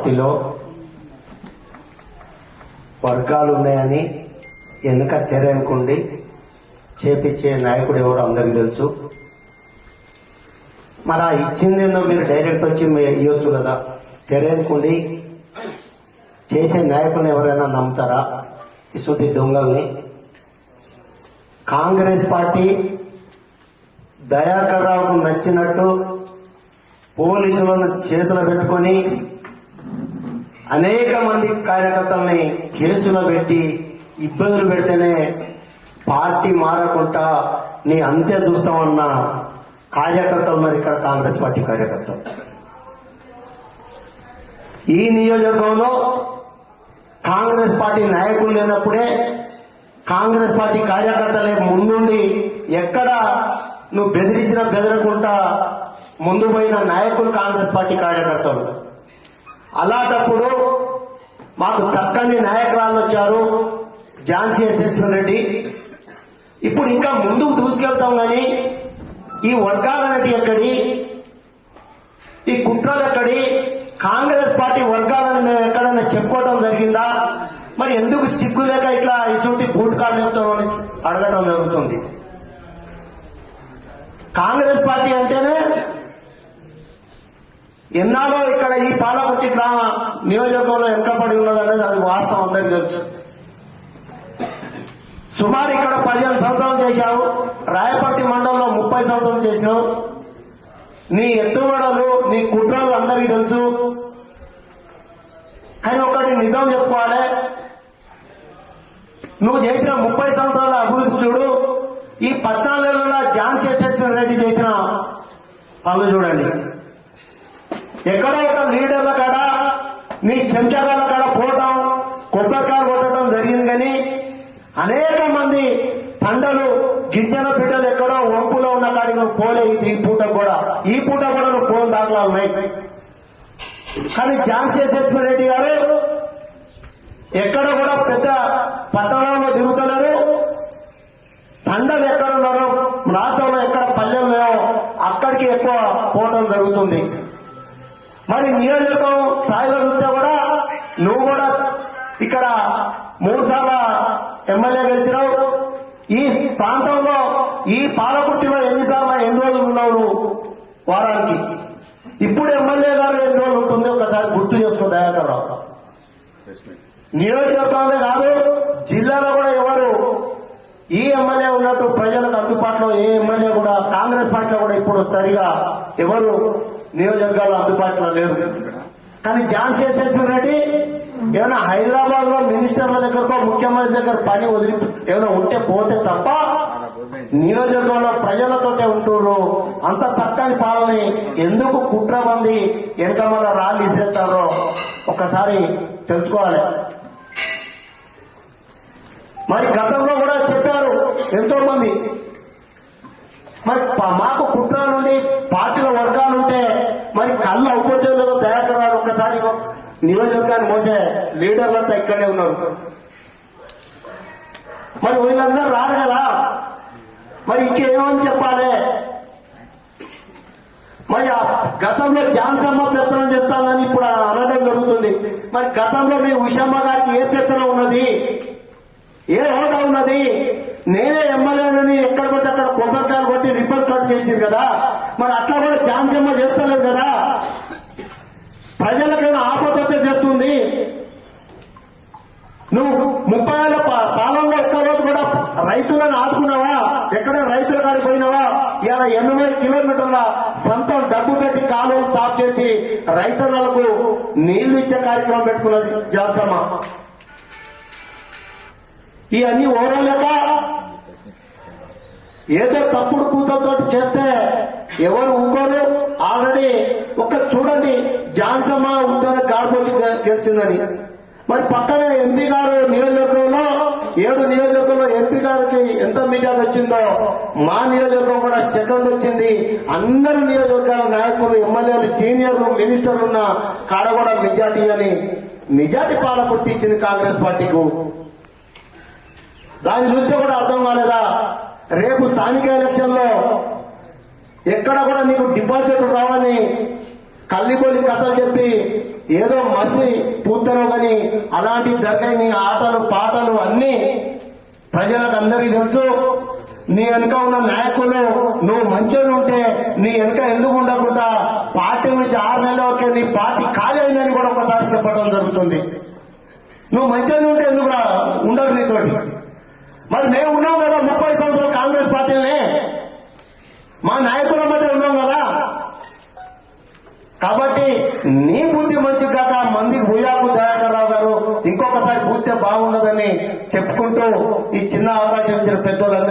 పార్టీలో వర్గాలు ఉన్నాయని వెనుక తెరనుకుండి చేపించే నాయకుడు ఎవడో అందరికీ తెలుసు. మరి ఆ ఇచ్చింది ఏందో మీరు డైరెక్ట్ వచ్చి ఇవ్వచ్చు కదా. తెరనుకుండి చేసే నాయకులను ఎవరైనా నమ్ముతారా? ఇసుటి దొంగల్ని. కాంగ్రెస్ పార్టీ దయాకర్ రావుకు నచ్చినట్టు పోలీసులను చేతులు పెట్టుకొని అనేక మంది కార్యకర్తల్ని కేసులో పెట్టి ఇబ్బందులు పెడితేనే పార్టీ మారకుండా నీ అంతే చూస్తామన్న కార్యకర్తలు ఉన్నారు ఇక్కడ కాంగ్రెస్ పార్టీ కార్యకర్తలు. ఈ నియోజకవర్గంలో కాంగ్రెస్ పార్టీ నాయకులు లేనప్పుడే కాంగ్రెస్ పార్టీ కార్యకర్తలే ముందుండి ఎక్కడ నువ్వు బెదిరించినా బెదరకుండా ముందు పోయిన నాయకులు కాంగ్రెస్ పార్టీ కార్యకర్తలు. అలాంటప్పుడు మాకు చక్కని నాయకురాలు వచ్చారు ఝాన్సీ యశస్వర్ రెడ్డి. ఇప్పుడు ఇంకా ముందుకు దూసుకెళ్తాం కానీ ఈ వర్గాలన్నటి ఎక్కడి ఈ కుట్రలు ఎక్కడి కాంగ్రెస్ పార్టీ వర్గాలను మేము ఎక్కడైనా చెప్పుకోవటం జరిగిందా? మరి ఎందుకు సిగ్గు లేక ఇట్లా ఇటువంటి బూట్ అని అడగటం జరుగుతుంది. కాంగ్రెస్ పార్టీ అంటేనే ఎన్నాలో ఇక్కడ ఈ పాలకుర్తి గ్రామ నియోజకవర్గంలో వెనకబడి ఉన్నదనేది అది వాస్తవం అందరికీ తెలుసు. సుమారు ఇక్కడ పదిహేను సంవత్సరాలు చేశావు. రాయపర్తి మండలంలో ముప్పై సంవత్సరాలు చేసినావు. నీ ఎత్తుగడలు నీ కుట్రలు అందరికీ తెలుసు. కానీ ఒకటి నిజం చెప్పుకోవాలి. నువ్వు చేసిన ముప్పై సంవత్సరాల అభివృద్ధి చూడు. ఈ పద్నాలుగు నెలల ఝాన్సీ రెడ్డి చేసిన పనులు చూడండి. ఎక్కడో ఒక లీడర్ల కాడ నీ చెంచగాళ్ళ కాడ పోవటం కొబ్బరికాయ కొట్టడం జరిగింది కానీ అనేక మంది తండలు గిరిజన బిడ్డలు ఎక్కడో వంపులో ఉన్న కాడికి నువ్వు పోలే ఈ- పూట కూడా. ఈ పూట కూడా నువ్వు పోని దాఖలా ఉన్నాయి. కానీ ఝాన్సీ యశస్వి రెడ్డి గారు ఎక్కడ కూడా పెద్ద పట్టణంలో తిరుగుతున్నారు తండలు ఎక్కడ ఉన్నారో ప్రాంతంలో ఎక్కడ పల్లెలు లేవో అక్కడికి ఎక్కువ పోవడం జరుగుతుంది. మరి నియోజకం స్థాయిలో చూస్తే కూడా నువ్వు కూడా ఇక్కడ మూడు సార్లు ఎమ్మెల్యే గెలిచినావు. ఈ ప్రాంతంలో ఈ పాలకుర్తిలో ఎన్నిసార్లు ఎన్ని రోజులు ఉన్నావు నువ్వు వారానికి? ఇప్పుడు ఎమ్మెల్యే గారు ఎన్ని రోజులు ఉంటుంది ఒకసారి గుర్తు చేసుకో దయాకర్ రావు. నియోజకవర్గంలో కాదు జిల్లాలో కూడా ఎవరు ఈ ఎమ్మెల్యే ఉన్నట్టు ప్రజలకు అందుబాటులో ఏ ఎమ్మెల్యే కూడా కాంగ్రెస్ పార్టీలో కూడా ఇప్పుడు సరిగా ఎవరు నియోజకవర్గాలు అందుబాటులో లేవు కానీ ఝాన్సీ యశస్వి రెడ్డి ఏమైనా హైదరాబాద్లో మినిస్టర్ల దగ్గరకో ముఖ్యమంత్రి దగ్గర పని వదిలి ఏమైనా ఉంటే పోతే తప్ప నియోజకవర్గంలో ప్రజలతోటే ఉంటున్నారు అంత చక్కని పాలని ఎందుకు కుట్రబంది వెనక మన రాళ్ళు ఇసేస్తారో ఒకసారి తెలుసుకోవాలి. మరి గతంలో కూడా చెప్పారు ఎంతో మంది మరి మాకు కుట్ర నుండి పార్టీల వర్గాలు ఉంటే మరి కళ్ళు అవుపోతే లేదో దయాకరాలు ఒక్కసారి నియోజకవర్గాన్ని మోసే లీడర్లంతా ఇక్కడే ఉన్నారు. మరి వీళ్ళందరూ రారు కదా? మరి ఇంకేమని చెప్పాలి? మరి ఆ గతంలో జాన్సమ్మ పెత్తనం చేస్తానని ఇప్పుడు అనడం జరుగుతుంది. మరి గతంలో మీ ఉషమ్మ గారికి ఏ పెత్తనం ఉన్నది? ఏ హోదా ఉన్నది? నేనే ఎమ్మెల్యేనని ఎక్కడ పడితే అక్కడ కొబ్బరికాయలు కొట్టి రిపోర్ట్ కట్ చేసింది కదా. మరి అట్లా కూడా జాన్సమ్మ చేస్తలేదు కదా. ప్రజలకైనా ఆపదతే చేస్తుంది. నువ్వు ముప్పై ఏళ్ళ పాలనలో ఒక్క రోజు కూడా రైతులను ఆదుకున్నావా? ఎక్కడ రైతుల కాడికి పోయినావా? ఇలా ఎనభై కిలోమీటర్ల సొంతం డబ్బు పెట్టి కాలువలు సాఫ్ చేసి రైతన్నలకు నీళ్ళు ఇచ్చే కార్యక్రమం పెట్టుకున్నది జాన్సమ్మ. ఇవన్నీ ఓరలేక ఏదో తప్పుడు కూతతో చేస్తే ఎవరు ఊకోరు. ఆల్రెడీ ఒక చూడండి జాన్సమ్మ ఉద్యాన గాడిపోచి గెలిచిందని. మరి పక్కనే ఎంపీ గారు నియోజకవర్గంలో ఏడు నియోజకవర్గంలో ఎంపీ గారికి ఎంత మెజార్టీ వచ్చిందో మా నియోజకవర్గం కూడా సెకండ్ వచ్చింది. అందరు నియోజకవర్గాల నాయకులు ఎమ్మెల్యేలు సీనియర్లు మినిస్టర్లు ఉన్న కాడ కూడా మెజార్టీ అని మెజార్టీ పాలకుర్తి ఇచ్చింది కాంగ్రెస్ పార్టీకు. దాన్ని చూస్తే కూడా అర్థం కాలేదా? రేపు స్థానిక ఎలక్షన్లో ఎక్కడ కూడా నీకు డిపాజిట్ రావని కల్లిపోలి కథలు చెప్పి ఏదో మసి పూతలో కానీ అలాంటి దగ్గరని నీ ఆటలు పాటలు అన్ని ప్రజలకు అందరికీ తెలుసు. నీ వెనుక ఉన్న నాయకులు నువ్వు మంచిగా ఉంటే నీ వెనుక ఎందుకు ఉండకుండా పార్టీ నుంచి ఆరు నెలల వరకే నీ పార్టీ ఖాళీ అయిందని కూడా ఒకసారి చెప్పడం జరుగుతుంది. నువ్వు మంచిగా ఉంటే ఎందుకు ఉండరు నీతోటి. మరి మేము ఉన్నాం కదా ముప్పై సంవత్సరాలు కాంగ్రెస్ పార్టీలనే. మా నాయకుల మధ్య ఉన్నాం కదా. కాబట్టి నీ బుద్ధి మంచి కాక మంది భూయాకు దయాకర్రావు గారు ఇంకొకసారి బూతే బాగుండదని చెప్పుకుంటూ ఈ చిన్న అవకాశం ఇచ్చిన పెద్దోళ్ళందరూ